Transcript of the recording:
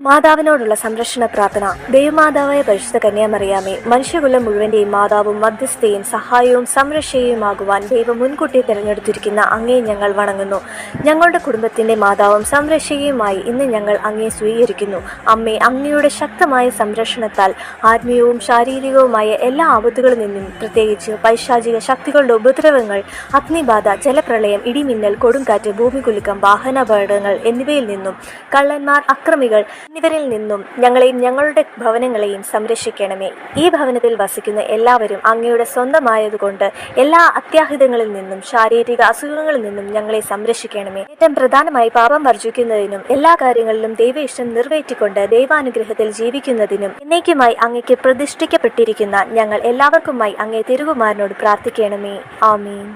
മാതാവിനോടുള്ള സംരക്ഷണ പ്രാർത്ഥന ദൈവമാതാവായ പരിശുദ്ധ കന്യാമറിയാമേ മനുഷ്യകുലം മുഴുവന്റെയും മാതാവും മധ്യസ്ഥയും സഹായവും സംരക്ഷയുമാകുവാൻ ദൈവം മുൻകൂട്ടി തിരഞ്ഞെടുത്തിരിക്കുന്ന അങ്ങേ ഞങ്ങൾ വണങ്ങുന്നു. ഞങ്ങളുടെ കുടുംബത്തിന്റെ മാതാവും സംരക്ഷയുമായി ഇന്ന് ഞങ്ങൾ അങ്ങേ സ്വീകരിക്കുന്നു. അമ്മേ അങ്ങയുടെ ശക്തമായ സംരക്ഷണത്താൽ ആത്മീയവും ശാരീരികവുമായ എല്ലാ ആപത്തുകളിൽ നിന്നും പ്രത്യേകിച്ച് പൈശാചിക ശക്തികളുടെ ഉപദ്രവങ്ങൾ അഗ്നിബാധ ജലപ്രളയം ഇടിമിന്നൽ കൊടുങ്കാറ്റ് ഭൂമികുലുക്കം വാഹനാപകടങ്ങൾ എന്നിവയിൽ നിന്നും കള്ളന്മാർ അക്രമികൾ എന്നിവരിൽ നിന്നും ഞങ്ങളെയും ഞങ്ങളുടെ ഭവനങ്ങളെയും സംരക്ഷിക്കണമേ. ഈ ഭവനത്തിൽ വസിക്കുന്ന എല്ലാവരും അങ്ങയുടെ സ്വന്തമായതുകൊണ്ട് എല്ലാ അത്യാഹിതങ്ങളിൽ നിന്നും ശാരീരിക അസുഖങ്ങളിൽ നിന്നും ഞങ്ങളെ സംരക്ഷിക്കണമേ. ഏറ്റവും പ്രധാനമായി പാപം വർജിക്കുന്നതിനും എല്ലാ കാര്യങ്ങളിലും ദൈവ ഇഷ്ടം നിറവേറ്റിക്കൊണ്ട് ദൈവാനുഗ്രഹത്തിൽ ജീവിക്കുന്നതിനും എന്നേക്കുമായി അങ്ങയ്ക്ക് പ്രതിഷ്ഠിക്കപ്പെട്ടിരിക്കുന്ന ഞങ്ങൾ എല്ലാവർക്കുമായി അങ്ങേ തിരുകുമാരനോട് പ്രാർത്ഥിക്കണമേ. ആമീൻ.